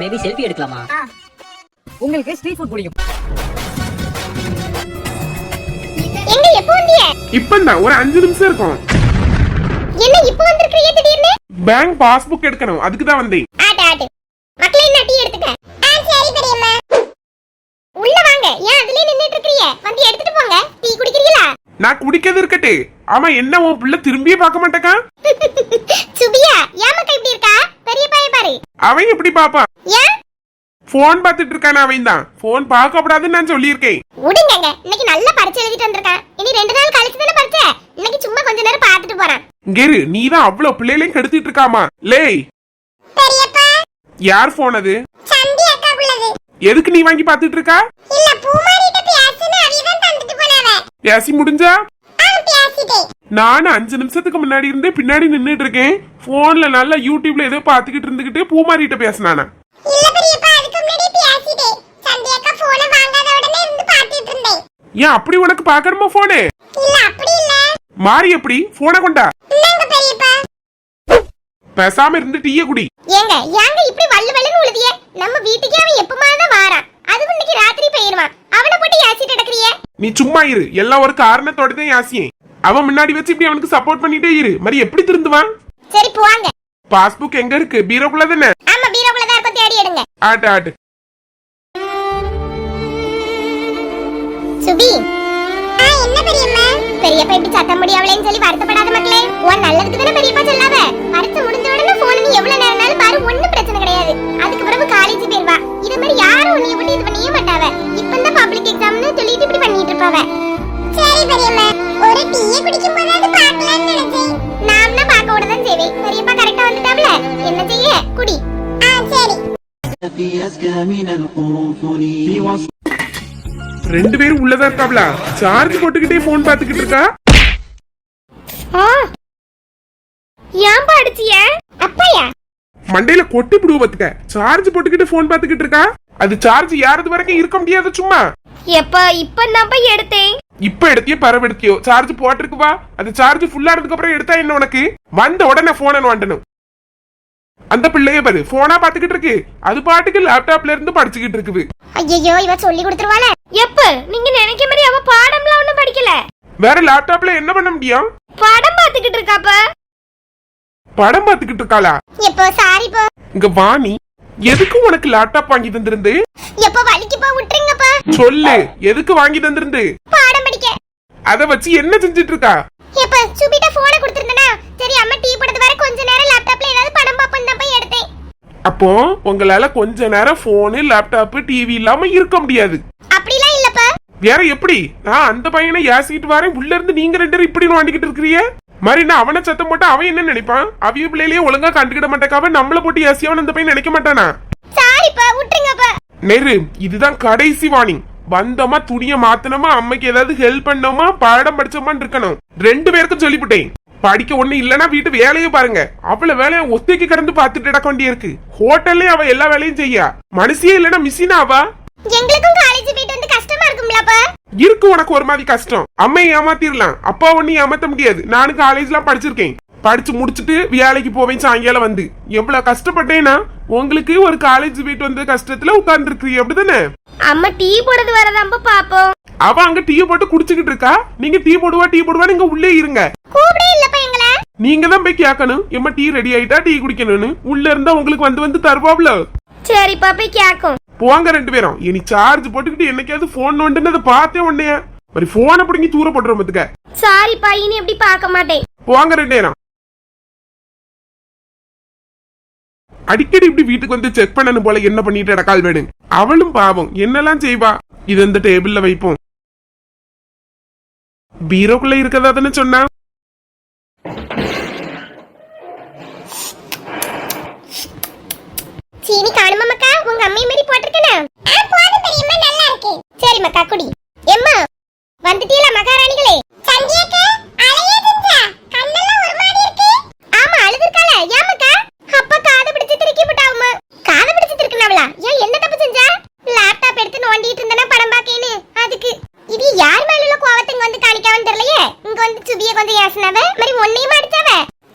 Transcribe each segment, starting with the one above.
Baby selfie எடுக்கலாமா? உங்களுக்கு street food பிடிக்கும். எங்க எப்போ வந்தீங்க இப்பதான் ஒரு அஞ்சு நிமிஷம் இருக்கும். என்ன இப்போ வந்திருக்கீங்க திடீர்னு? பேங்க் பாஸ்புக் எடுக்கணும் அதுக்கு தான் வந்தேன். ஆட்டு ஆட்டு. மக்களே நான் டீ எடுத்துக்க. ஆ சரி பெரியம்மா. உள்ள வாங்க. ஏன் அதுலயே நின்னுட்டு இருக்கீங்க வந்து எடுத்துட்டு போங்க. டீ குடிக்கிறீங்களா? நான் குடிக்கிறது இருக்கட்டு. ஆமா என்ன உன் பிள்ளை திரும்பியே பார்க்க மாட்டேக்கா? சுபியா ஏன் மக்கா இப்படி இருக்கா? பெரிய பையன் பாரு. அவன் எப்படி பாப்பான் ஏன்? போன் பார்த்துட்டு இருக்கான அவன் தான் போன் பார்க்க கூடாதுன்னு நான் சொல்லியிருக்கேன். விடுங்கங்க. இன்னைக்கு நல்ல பரிச்சை எழுதிட்டு வந்திருக்கான். இனி ரெண்டு நாள் கழிச்சு தானே பரிச்சை இன்னைக்கு சும்மா கொஞ்ச நேரம் பார்த்துட்டு போறான். கெரு நீ தான் அவ்வளவு பிள்ளைகளையும் கெடுத்துட்டு இருக்காமா? லேய். பெரியப்பா. யார் போன் அது? சந்தி அக்காக்குள்ளது எதுக்கு நீ வாங்கி பார்த்துட்டு இருக்கா? இல்ல பூமாரிட்ட பேசுன்னு அவியதான் தந்துட்டு போனாவ. பேசி முடிஞ்சா? ஆ பேசிட்டேன். நானும் அஞ்சு நிமிஷத்துக்கு முன்னாடி இருந்தே பின்னாடி நின்னுட்டு இருக்கேன். போன்ல நல்லா யூடியூப்ல ஏதோ பாத்துக்கிட்டு இருந்துகிட்டு பூமாரிட்ட பேசினானா? ஏன் அப்படி உனக்கு பாக்கணுமா போனு இல்ல அப்படி இல்ல. மாறி எப்படி? போனை கொண்டா? பேசாம இருந்து டீய குடி. ஏங்க ஏங்க இப்படி வள்ளு வள்ளுன்னு உழுதிய? நம்ம வீட்டுக்கே அவன் எப்பமாவது வாரான். அதுவும் இன்னைக்கு ராத்திரி போயிருவான். அவனை போட்டு ஏசிட்டு எடுக்கிறிய நீ சும்மா இரு. எல்லாம் ஒரு காரணத்தோட தான் யாசியேன். அவன் முன்னாடி வச்சு இப்படி அவனுக்கு சப்போர்ட் பண்ணிட்டே இரு. மாதிரி எப்படி திருந்துவான்? சரி போவாங்க. பாஸ்புக் எங்க இருக்கு? பீரோக்குள்ள தானே ஆமா பீரோக்குள்ள தான் இருக்கும் தேடி எடுங்க. ஆட்டு ஆட்டு. சுபி. என்ன பெரியம்மா? பெரியப்பா இப்படி சத்தம் முடியாவளேன்னு சொல்லி வருத்தப்படாத மக்களே. உன் நல்லதுக்கு தானே பெரியப்பா சொல்லாத பரிச்சை முடிஞ்ச உடனே போன் நீ எவ்வளவு நேரம்னாலும் பாரு ஒண்ணும் பிரச்சனை கிடையாது. அதுக்கு பிறகு காலேஜ் போயிருவா இது மாதிரி யாரும் உன்னைய விட்டு இது பண்ணியே மாட்டாவ. இப்பதான் பப்ளிக் எக்ஸாம்னு சொல்லிட்டு இப்படி பண்ணிட்டு இருப்பாவ. சரி பெரியம்மா ஒரு டீயை குடிக்கும் போதாவது பார்க்கலாம்னு நினைச்சேன். நாம்னா பார்க்க விட தான் செய்வேன். பெரியப்பா கரெக்டா வந்துட்டாவல என்ன செய்ய? குடி. ஆ சரி. في أزكى من القرنفل في وسط ரெண்டு பேரும் உள்ளதா இருக்காப்ல சார்ஜ் போட்டுக்கிட்டே போன் பாத்துக்கிட்டு இருக்கா ஏன்பா அடிச்சிய அப்பாயா மண்டையில கொட்டி புடுவ பாத்துக்க சார்ஜ் போட்டுக்கிட்டு போன் பாத்துக்கிட்டு இருக்கா அது சார்ஜ் யாரது வரைக்கும் இருக்க முடியாது சும்மா எப்ப இப்ப நான் போய் எடுத்தேன் இப்ப எடுத்தியோ பரவ எடுத்தியோ சார்ஜ் போட்டிருக்கு வா அது சார்ஜ் ஃபுல்லா ஆனதுக்கு அப்புறம் எடுத்தா என்ன உனக்கு வந்த உடனே போனை வாண்டணும் அந்த பிள்ளைய பாரு போனா பாத்துக்கிட்டு இருக்கு. அது பாட்டுக்கு லேப்டாப்ல இருந்து படிச்சுக்கிட்டு இருக்குது. ஐயோ இவ சொல்லி கொடுத்துருவாள. எப்ப? நீங்க நினைக்க மாதிரி அவ பாடம்லாம் ஒண்ணும் படிக்கல. வேற லேப்டாப்ல என்ன பண்ண முடியும்? படம் பாத்துக்கிட்டு இருக்காப்ப படம் பாத்துக்கிட்டு இருக்காளா? எப்போ சாரி போ. இங்க வாணி எதுக்கு உனக்கு லேப்டாப் வாங்கி தந்திருந்து? எப்போ வலிக்கு போ விட்டுருங்கப்பா. சொல்லு எதுக்கு வாங்கி தந்திருந்து? பாடம் படிக்க. அத வச்சு என்ன செஞ்சிட்டு இருக்கா? எப்ப சுபிட்ட போனை கொடுத்திருந்தனா? சரி அம்மா டீ போடுறது வரை கொஞ்ச நேரம் லேப்டாப்ல ஏதாவது படம் பாப்பேன் தான் போய் எடுத்தேன் அப்போ உங்களால கொஞ்ச நேரம் போனு லேப்டாப் டிவி இல்லாம இருக்க முடியாது. அப்படிலாம் இல்லப்பா. வேற எப்படி? நான் அந்த பையனை ஏசிட்டு வரேன் உள்ள இருந்து நீங்க ரெண்டு பேரும் இப்படி நோண்டிக்கிட்டு இருக்கிறிய மாதிரி நான் அவனை சத்தம் போட்டு அவன் என்ன நினைப்பான்? அவிய பிள்ளையிலேயே ஒழுங்கா கண்டுக்கிட மாட்டேக்காவ நம்மள போட்டு ஏசியவன் அந்த பையன் நினைக்க மாட்டானா? சாரிப்பா விட்டுருங்கப்பா. நெரு இதுதான் கடைசி வார்னிங் வந்தோமா துணிய மாத்தனமா அம்மைக்கு ஏதாவது ஹெல்ப் பண்ணோமா பாடம் படிச்சோமான்னு இருக்கணும். ரெண்டு பேருக்கும் சொல்லிவிட்டேன். படிக்க ஒண்ணு இல்லனா வீட்டு வேலையை பாருங்க. அவ்வளவு வேலையை ஒத்திக்கு கிடந்து பாத்துட்டு கிடக்க வேண்டிய இருக்கு. ஹோட்டல்லே அவ எல்லா வேலையும் செய்யா. மனுஷியே இல்லனா மிஸ்ஸினா அவா? எங்களுக்கும் காலேஜ் போயிட்டு வந்து கஷ்டமா இருக்கும்லப்பா இருக்கு உனக்கு ஒரு மாதிரி கஷ்டம். அம்மையை ஏமாத்திரலாம். அப்பா ஒன்னும் ஏமாத்த முடியாது. நானும் காலேஜ்லாம் படிச்சிருக்கேன். படிச்சு முடிச்சுட்டு வேலைக்கு போவேன் சாயங்காலம் வந்து. எவ்வளவு கஷ்டப்பட்டேன்னா உங்களுக்கு ஒரு காலேஜ் போயிட்டு வந்த கஷ்டத்துல உட்கார்ந்து இருக்கிறீ அப்படிதானே? அம்மா டீ போடுறது வரதாம்பா பாப்போம். அவ அங்க டீ போட்டு குடிச்சுக்கிட்டு இருக்கா? நீங்க டீ போடுவா டீ போடுவா நீங்க உள்ளே இருங்க. நீங்க தான் போய் கேட்கணும் எம்மா டீ ரெடி ஆயிட்டா டீ குடிக்கணும்னு. உள்ள இருந்தா உங்களுக்கு வந்து வந்து தருவாப்ல. சரிப்பா போய் கேக்கும். போங்க ரெண்டு பேரும். இனி சார்ஜ் போட்டுக்கிட்டு என்னைக்காவது போன் நோண்டுன்னு அதை பார்த்தே உடனே. மாதிரி போனை பிடிங்கி தூர போட்டுரும் பாத்துக்க. சாரிப்பா இனி எப்படி பார்க்க மாட்டேன். போங்க ரெண்டு நேரம் அடிக்கடி இப்படி வீட்டுக்கு வந்து செக் பண்ணணும் போல என்ன பண்ணிட்டு இடக்கால் வேணும் அவளும் பாவம். என்னெல்லாம் செய்வா? இது இந்த டேபிள்ல வைப்போம். பீரோக்குள்ள இருக்கதா தானே சொன்னா? சீனி காணுமா மக்கா உங்க அம்மை மாதிரி போட்டிருக்கேனா. போதும் பெரியம்மா நல்லா இருக்கு. சரி மக்கா குடி. எம்மா வந்துட்டீங்களா மகாராணிகளே? சந்தியாக்கா அலையாதுங்க கண்ணெல்லாம் ஒரு மாதிரி இருக்கு ஆமா அழுதுருக்காள ஏன் மக்கா அப்பா காதை பிடிச்சு திருக்கி விட்டாவுமா காதை பிடிச்சு திருக்குனாவளா ஏன் என்ன தப்பு செஞ்சா லேப்டாப் எடுத்து நோண்டிட்டு இருந்தனா படம் பாக்கேன்னு அதுக்கு இது யார் மேல உள்ள கோவத்துக்கு வந்து காணிக்காவன்னு தெரியலையே இங்க வந்து சுபிய கொஞ்சம் ஏசினவ மாதிரி ஒன்னையும் அடிச்சவ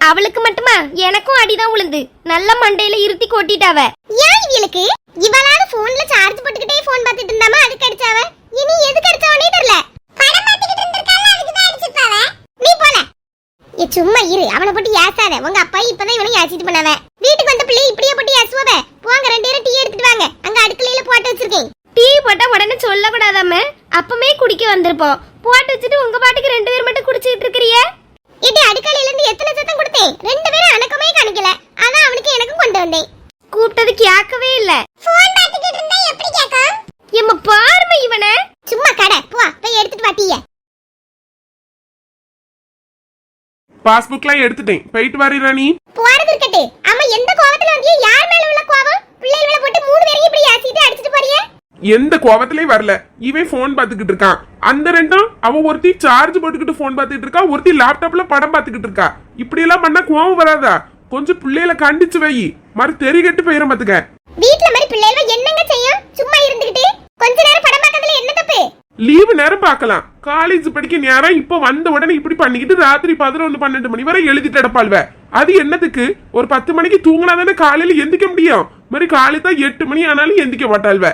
அவளுக்கு மட்டுமா? எனக்கும் அடிதான் உளுந்து. நல்ல மண்டையில இருத்தி கொட்டிட்டாவ. ஏன் இவ இவளுக்கு இவளாவது போன்ல சார்ஜ் போட்டுக்கிட்டே போன் பார்த்துட்டு இருந்தாமா? அதுக்கு அடிச்சாவ? இனி எதுக்கு அடிச்சாவனே தெரியல. படம் பார்த்துக்கிட்டு இருந்திருக்கால அதுக்கு தான் அடிச்சிருப்பாவ? நீ போல. ஏ சும்மா இரு. அவனை போட்டு ஏசாத. உங்க அப்பா இப்பதான் இவனை ஏசிட்டு பண்ணாவ வீட்டுக்கு வந்த பிள்ளை இப்படியே போட்டு ஏசுவவ போங்க ரெண்டு பேரும் டீ எடுத்துட்டு வாங்க. அங்க அடுக்கலையில போட்டு வச்சிருக்கேன். டீ போட்டா உடனே சொல்லக்கூடாதாம? அப்பமே குடிக்க வந்திருப்போம். போட்டு வச்சுட்டு உங்க பாட்டுக்கு ரெண்டு பேர் மட்டும் குடிச்சிட்டு இருக்கிறிய? இது அடுக்கலையில இருந்து எத்தனை சத்தம் கொடுத்தேன்? ரெண்டு பேரும் அணக்கமே காணிக்கல. அதான் அவனுக்கு எனக்கும் கொண்டு வந்தேன். கூப்பிட்டது கேட்கவே இல்ல. போன் பார்த்துக்கிட்டு இருந்தா எப்படி கேட்கும் எம்ம பாரும இவனை. சும்மா கடை போ போய் எடுத்துட்டு வா டீய. பாஸ்புக்லாம் எடுத்துட்டேன். போயிட்டு வரீரா நீ? போறது இருக்கட்டு. ஆமா எந்த கோவத்துல வந்தியோ யார் மேல உள்ள கோவம் பிள்ளைகளை போட்டு மூணு பேரையும் இப்படி ஏசிட்டு அடிச்சிட்டு போறியே எந்த கோவத்திலயும் வரல. இவன் போன் பாத்துக்கிட்டு இருக்கான். அந்த ரெண்டும் அவ ஒருத்தி சார்ஜ் போட்டுக்கிட்டு போன் பாத்துக்கிட்டு இருக்கா ஒருத்தி லேப்டாப்ல படம் பாத்துக்கிட்டு இருக்கா. இப்படி எல்லாம் பண்ணா கோவம் வராதா? கொஞ்சம் பிள்ளைகளை கண்டிச்சு வை. மறு தெரி கெட்டு போயிரும் பாத்துக்க. வீட்ல மாதிரி பிள்ளைகள் என்னங்க செய்யும்? சும்மா இருந்துகிட்டு? கொஞ்ச நேரம் படம் பார்க்கறதுல என்ன தப்பு? லீவு நேரம் பார்க்கலாம். காலேஜ் படிக்க நேரம் இப்ப வந்த உடனே இப்படி பண்ணிக்கிட்டு ராத்திரி பதினொன்று பன்னெண்டு மணி வரை எழுதிட்டு அடப்பாள்வ அது என்னத்துக்கு ஒரு பத்து மணிக்கு தூங்கினா தானே காலையில எந்திக்க முடியும்? மாதிரி காலை தான் எட்டு மணி ஆனாலும் எந்திக்க மாட்டாள்வ.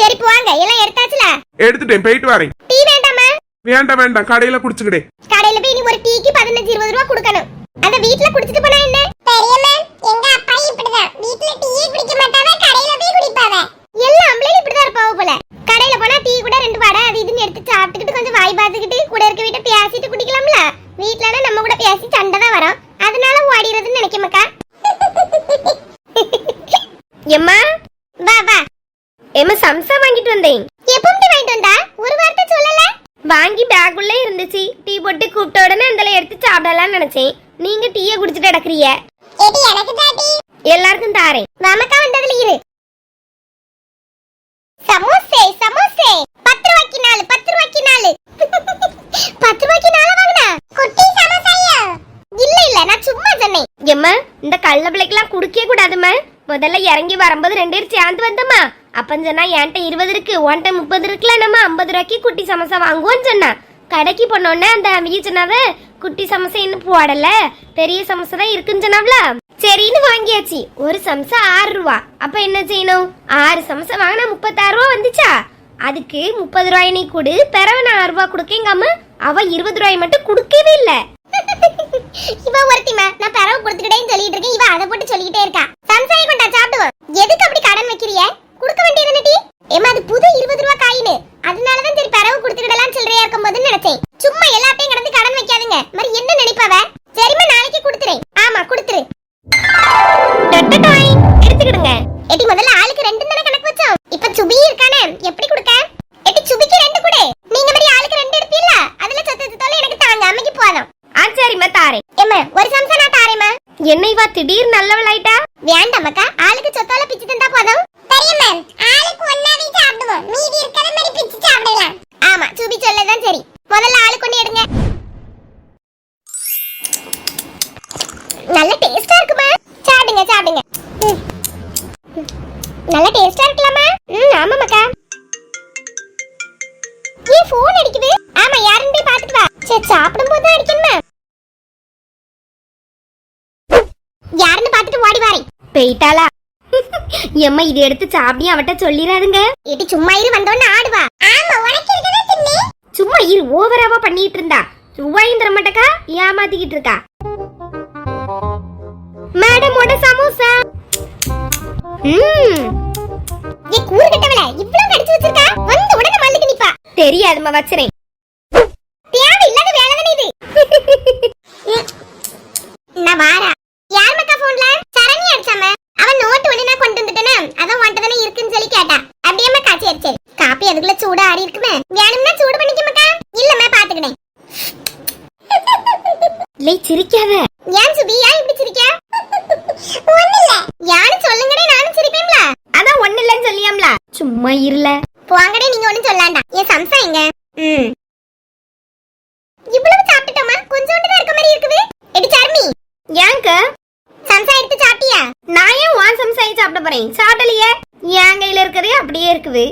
சரி போவாங்க எல்லாம் எடுத்தாச்சுல? எடுத்துட்டேன். போயிட்டு வரேன். டீ வேண்டாமா வேண்டாம் வேண்டாம். கடையில குடிச்சுக்கிட்டே கடையில போய் நீ ஒரு டீக்கு பதினஞ்சு இருபது ரூபா கொடுக்கணும். அத வீட்ல குடிச்சிட்டு போனா என்ன? பெரியம்மா எங்க அப்பா இப்படிதான். வீட்ல டீயே குடிக்க மாட்டாவ கடையில போய் குடிப்பாவ. எல்லா ஆம்பளையும் இப்படிதான் இருப்பாவ போல. கடையில போனா டீ கூட ரெண்டு வடை அது இதுன்னு எடுத்து சாப்பிட்டுக்கிட்டு கொஞ்சம் வாய் பார்த்துக்கிட்டு கூட இருக்க வீட்டை பேசிட்டு குடிக்கலாம்ல? வீட்லனா நம்ம கூட பேசி சண்டை தான் வரும். அதனால ஓடிறதுன்னு நினைக்க மக்கா எம்மா வா வா எம்மா சம்சா வாங்கிட்டு வந்தேன். எப்போ வாங்கிட்டு வந்தா? ஒரு வார்த்தை சொல்லல? வாங்கி பேக்குள்ளே இருந்துச்சு. டீ போட்டு கூப்பிட்ட உடனே அதில் எடுத்து சாப்பிடலாம்னு நினைச்சேன். நீங்க டீயை குடிச்சிட்டு கிடக்குறிய ஏடி எனக்கு தாடி எல்லாருக்கும் தாரேன். நமக்கா வந்ததுல இரு. சமோசே சமோசே. பத்து ரூபாய்க்கு நாலு பத்து ரூபாய்க்கு நாலு. பத்து ரூபாய்க்கு நாலு வாங்கினா? குட்டி சமோசாயா? இல்ல இல்ல நான் சும்மா சொன்னேன். எம்மா இந்த கள்ள பிள்ளைக்கெல்லாம் குடுக்கவே கூடாதும்மா. முதல்ல இறங்கி வரும்போது ரெண்டு பேரும் சேர்ந்து வந்தம்மா அப்பன் சொன்னா என்கிட்ட இருபது இருக்கு ஒன்ட்ட முப்பது இருக்குல்ல நம்ம ஐம்பது ரூபாய்க்கு குட்டி சமோசா வாங்குவோன்னு சொன்னான் கடைக்கு போனோடனே அந்த அவிய குட்டி சமோசா இன்னும் போடல பெரிய சமோசா தான் இருக்குன்னு சொன்னாவ்ல? சரின்னு வாங்கியாச்சு. ஒரு சமோசா ஆறு ரூபா. அப்ப என்ன செய்யணும்? ஆறு சமோசா வாங்கினா முப்பத்தாறு ரூபா வந்துச்சா? அதுக்கு முப்பது ரூபாய் நீ கொடு பிறவை நான் ஆறு ரூபா கொடுக்கேங்காம அவ இருபது ரூபாய் மட்டும் கொடுக்கவே இல்லை. இவ ஒருத்திமா நான் பரவ கொடுத்துக்கிட்டேன்னு சொல்லிட்டு இருக்கேன் இவ அதை போட்டு சொல்லிக்கிட்டே இருக்கா. கன்சாய் கொண்டா சாப்பிடுவோம் எதுக்கு அப்படி கடன் வைக்கிறிய? கொடுக்க வேண்டியது டீ ஏமா அது புது இருபது ரூபா காயின் அதனாலதான் சரி பரவு கொடுத்துக்கிடலாம் சில்லறையா இருக்கும் போதுன்னு நினைச்சேன். சும்மா எல்லாத்தையும் கடந்து கடன் வைக்காதுங்க. மாதிரி என்ன நினைப்பாவ? சரிம்மா நாளைக்கு கொடுத்துறேன். ஆமா கொடுத்துரு. எடுத்துக்கிடுங்க. எட்டி முதல்ல ஆளுக்கு ரெண்டு தானே கணக்கு வச்சோம். இப்ப சுபி இருக்கானே எப்படி கொடுக்க? எட்டி சுபிக்கு ரெண்டு கொடு. நீங்க மாதிரி ஆளுக்கு ரெண்டு எடுப்பீல்ல அதுல சத்து சத்தால எனக்கு தாங்க அம்மைக்கு போதும் ஆ சரிம்மா தாரேன். ஏம்மா ஒரு சம்சா நான் தாரேம்மா. என்னைவா திடீர் நல்ல சரி சாப்பிடும்போது தான் அடிக்கணுமா. யாருன்னு பார்த்துட்டு ஓடி வாரேன் போயிட்டாளா? எம்மா இது எடுத்து சாப்பிடி அவட்ட சொல்லிடாதுங்க இடி சும்மா இரு வந்தோன்னு ஆடுவா. ஆமா உனக்கு இருக்கதா தின்னே சும்மா இரு ஓவராவா பண்ணிட்டு இருந்தா. ரூபாயும் தர மாட்டக்கா ஏமாத்திக்கிட்டு இருக்கா. மேடமோட சமோசா. ம். ஏ கூறு கட்டவள இவ்ளோ கடிச்சு வச்சிருக்கா? வந்த உடனே மல்லுக்கு நிப்பா. தெரியாதும்மா வச்சுறேன் தேவை இல்லாத வேலை தானே இது நான் வாரா யார் மக்கா போன்ல சரணி அடிச்சாம அவன் நோட்டு ஒண்ணு நான் கொண்டு வந்துட்டேனா அதான் உன்ட்ட தானே இருக்குன்னு சொல்லி கேட்டா அப்படியே மக்கா சரி சரி காப்பி அதுக்குள்ள சூடு ஆறி இருக்குமே வேணும்னா சூடு பண்ணிக்க மக்கா இல்லம்மா பாத்துக்கினேன் இல்லை சிரிக்காத ஏன் சுபி ஏன் இப்படி சிரிக்க ஒண்ணுல்ல யாரு சொல்லுங்கடே நானும் சிரிப்பேன்ல அதான் ஒண்ணு இல்லைன்னு சொல்லியாம்ல சும்மா இருல போங்கடே நீங்க ஒண்ணும் சொல்லாண்டா என் சம்சா எங்க ம் இவ்வளவு சாப்பிட்டுட்டோமா கொஞ்சோண்டு தான் இருக்க மாதிரி இருக்குது எடி சர்மி ஏங்க சம்சா எடுத்து சாப்பிட்டியா நான் ஏன் வான் சம்சாயி சாப்பிட போறேன் சாப்பிடலையே என் கையில இருக்கிறதே அப்படியே இருக்குது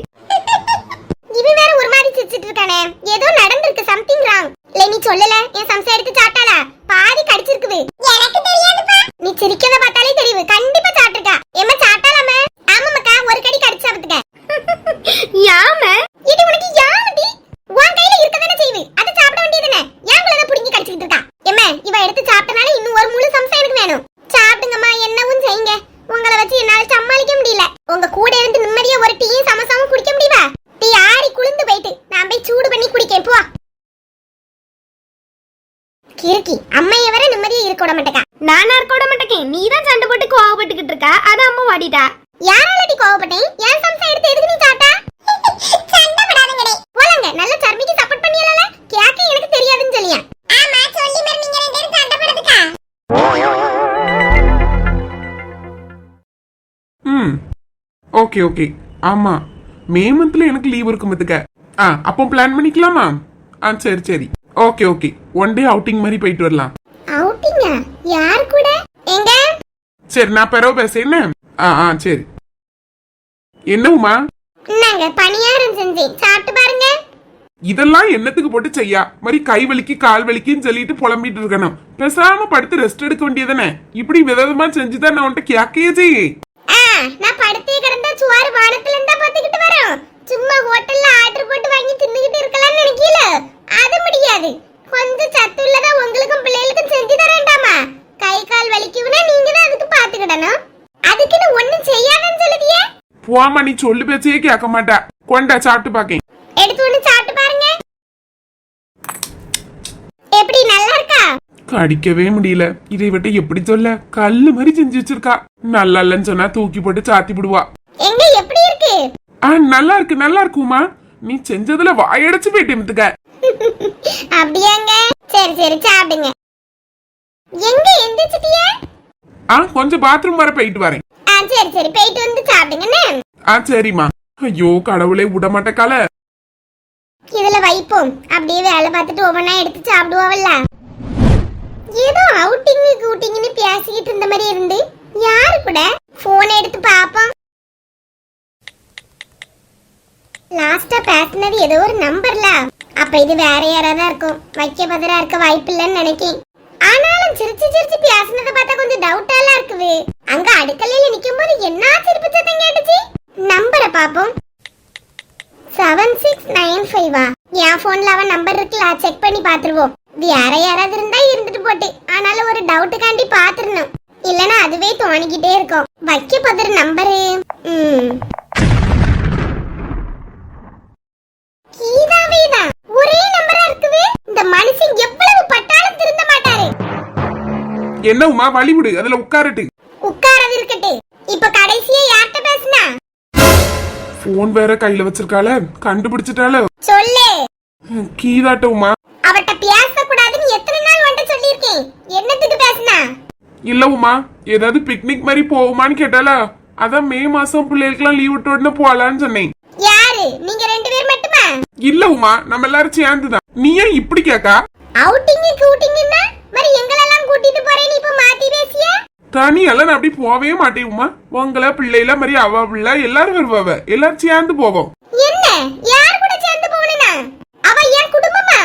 இவன் வேற ஒரு மாதிரி சிரிச்சிட்டு இருக்கானே ஏதோ நடந்திருக்கு சம்திங் ராங் இல்ல நீ சொல்லல என் சம்சா எடுத்து சாப்பிட்டாளா பாதி கடிச்சிருக்குது எனக்கு தெரியாதுப்பா நீ சிரிக்கிறத பார்த்தாலே தெரியுது கண்டிப்பா சாப்பிட்டுருக்கா ஏமா சாப்பிட்டாலாமே ஆமாமாக்கா சாப்பிட்டனால இன்னும் ஒரு முழு சம்சா எனக்கு வேணும் சாப்பிடுங்கம்மா என்னவும் செய்யுங்க உங்களை வச்சு என்னால சமாளிக்க முடியல உங்க கூட இருந்து நிம்மதியா ஒரு டீயும் சமசாவும் குடிக்க முடியுமா டீ ஆறி குளிந்து போயிட்டு நான் போய் சூடு பண்ணி குடிக்கேன் போ கிறுக்கி அம்மைய வர நிம்மதியா இருக்க விட மாட்டேக்கா. நானா இருக்க விட மாட்டேன் நீ தான் சண்டை போட்டு கோவப்பட்டுக்கிட்டு இருக்கா? அதான் அம்மா வாடிட்டா. யாராலடி கோவப்பட்டேன்? ஏன் சம்சா எடுத்து எதுக்கு நீ சாப்பிட்டா? சண்டை படாதங்கடே. போலாங்க. நல்ல சர்மிக்கு சப்போர்ட் பண்ணியலால கேக்க எனக்கு தெரியாதுன்னு சொல்லியா. ஆமா சொல்லி மாதிரி நீங்க ரெண்டு பேரும் சண்டை போடுறதுக்கா? ம். Okay okay. ஆமா. மே மந்த்ல எனக்கு லீவ் இருக்கும் பத்துக்க ஆ அப்போ பிளான் பண்ணிக்கலாமா? ஆ சரி சரி. Okay okay. One day outing மாதிரி போயிட்டு வரலாம். அவுட்டிங்கா யார் கூட? எங்க? சரி நான் பெறவு பேச என்ன? ஆ ஆ சரி. என்ன உமா இந்தாங்க பணியாரம் செஞ்சேன். சாப்பிட்டு பாருங்க. இதெல்லாம் என்னத்துக்கு போட்டு செய்யா? மாதிரி கை வலிக்கு கால் வலிக்குன்னு சொல்லிட்டு புலம்பிட்டு இருக்கணும். பேசாம படுத்து ரெஸ்ட் எடுக்க வேண்டியதானே இப்படி விதவிதமா செஞ்சுதான் நான் உன்கிட்ட கேக்கையே செய்யே. ஆ நான் படுத்தே கிடந்தா சுவாறு வானத்துல இருந்தா பாத்துக்கிட்டு வரோம். சும்மா ஹோட்டல்ல ஆர்டர் போட்டு வாங்கி தின்னுகிட்டு இருக்கலாம்னு நினைக்கல அது முடியாது கொஞ்சம் சத்து உள்ளதா உங்களுக்கும் பிள்ளைகளுக்கும் செஞ்சு தரேன்டாமா கை கால் வலிக்குதுன்னா நீங்க தான் அதுக்கு பாத்துக்கிடணும் அதுக்குன்னு ஒண்ணும் செய்யாதன்னு சொல்லுதியே போமா நீ சொல்லு பேச்சையே கேட்க மாட்டா. கொண்டா சாப்பிட்டு பாக்கேன். எடுத்து ஒண்ணு சாப்பிட்டு பாருங்க. எப்படி நல்லா இருக்கா? கடிக்கவே முடியல. இதை விட்டு எப்படி சொல்ல? கல்லு மாதிரி செஞ்சு வச்சிருக்கா. நல்லா இல்லைன்னு சொன்னா தூக்கி போட்டு சாத்தி விடுவா. எங்க எப்படி இருக்கு? ஆ நல்லா இருக்கு நல்லா இருக்குமா? நீ செஞ்சதுல வாயடைச்சு போயிட்டு மித்துக்க. அப்படியாங்க. சரி சரி சாப்பிடுங்க. எங்க எந்திரிச்சிட்டியே? ஆ கொஞ்சம் பாத்ரூம் வர போயிட்டு வரேன். ஆ சரி சரி போயிட்டு வந்து சாப்பிடுங்கண்ணே ஆ சரிம்மா. ஐயோ கடவுளே விட மாட்டேக்கால இதுல வைப்போம். அப்படியே வேலை பார்த்துட்டு ஒவ்வொன்னா எடுத்து சாப்பிடுவோம்ல ஏதோ அவுட்டிங் கூட்டிங்னு பேசிக்கிட்டு இருந்த மாதிரி இருந்து. யாரு கூட? போன் எடுத்து பாப்போம் லாஸ்டா பேசினது ஏதோ ஒரு நம்பர்ல அப்ப இது வேற யாராவது இருக்கும். வைக்க பதரா இருக்க வாய்ப்பு இல்லைன்னு நினைக்கேன். ஆனாலும் சிரிச்சு சிரிச்சு பேசினதை பார்த்தா கொஞ்சம் டவுட்டாலாம் இருக்குது. அங்க அடுக்கலையில நிக்கும் போது என்ன சிரிப்பு சத்தம் கேட்டுச்சு? நம்பரை பாப்போம் செவன் சிக்ஸ் நைன் ஃபைவா என் போன்ல அவன் நம்பர் இருக்குல்ல செக் பண்ணி பாத்துருவோம் வேற யாராவது இருந்தா இருந்துட்டு போட்டு. ஆனாலும் ஒரு டவுட்டுக்காண்டி பாத்துருணும் இல்லனா அதுவே தோணிக்கிட்டே இருக்கும். வைக்க பதற நம்பரு. கீதாவே தான். ஒரே நம்பரா இருக்குது இந்த மனுஷன் எவ்வளவு பட்டாலும் திருந்த மாட்டாரு. என்ன உமா வழி விடு. அதுல உட்காரட்டு. உட்காரது இருக்கட்டு இப்ப கடைசியா யார்கிட்ட போன் வேற கையில வச்சிருக்காள. கண்டுபிடிச்சிட்டால சொல்லு. கீதாட்ட உமா அவட்ட பேசக்கூடாதுன்னு எத்தனை நாள் வந்துட்டு சொல்லியிருக்கேன்? என்னத்துக்கு பேசுனா? இல்ல உமா ஏதாவது பிக்னிக் மாதிரி போகுமான்னு கேட்டால அதான் மே மாசம் பிள்ளைகளுக்குலாம் லீவ் விட்ட உடனே போலான்னு சொன்னேன். யாரு? நீங்க ரெண்டு பேர் மட்டுமா? இல்ல உமா நம்ம எல்லாரும் சேர்ந்துதான். நீ ஏன் இப்படி கேக்கா? அவுட்டிங் கூட்டிங்கன்னா மாதிரி எங்களெல்லாம் கூட்டிட்டு போறேன்னு இப்ப மாத்தி பேசியா? தனி எல்லாம் நான் அப்படி போவே மாட்டேன் உமா. உங்களை பிள்ளைல மாதிரி அவ பிள்ளை எல்லாரும் வருவாவ. எல்லாரும் சேர்ந்து போவோம். என்ன? யார் கூட சேர்ந்து போகணும்னா? அவ என் குடும்பமா?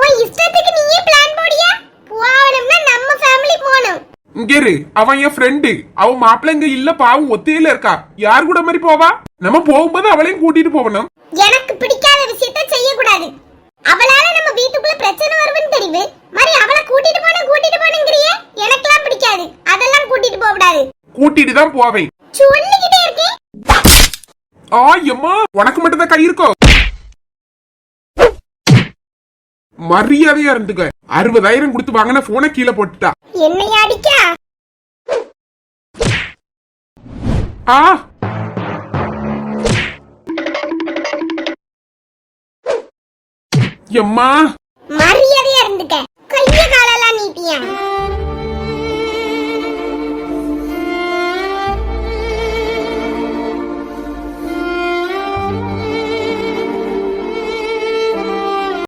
உன் இஷ்டத்துக்கு நீயே பிளான் போடியா போகணும்னா நம்ம ஃபேமிலி போகணும். இங்க இரு. அவன் என் ஃப்ரெண்டு அவன் மாப்பிள்ளை இங்க இல்ல பாவம் ஒத்தையில இருக்கா. யார் கூட மாதிரி போவா? நம்ம போகும்போது அவளையும் கூட்டிட்டு போகணும். எனக்கு பிடிக்காத விஷயத்த செய்யக்கூடாது. அவளால நம்ம வீட்டுக்குள்ள பிரச்சனை வரும்னு தெரியுது மாதிரி அவளை கூட்டிட்டு போன கூட்டிட்டு போனுங்கிறியே. எனக்கெல்லாம் பிடிக்காது. அதெல்லாம் கூட்டிட்டு போக கூடாது கூட்டிட்டு தான் போவேன் சொல்லிக்கிட்டே இருக்கேன் ஆ எம்மா உனக்கு மட்டும் தான் கை இருக்கோ? மரியாதையா இருந்துக்க. அறுபதாயிரம் கொடுத்து வாங்கின போனை கீழே போட்டுட்டா. என்னைய அடிக்கா? ஆ. எம்மா. மரியாதையா இருந்துக்க. 娘。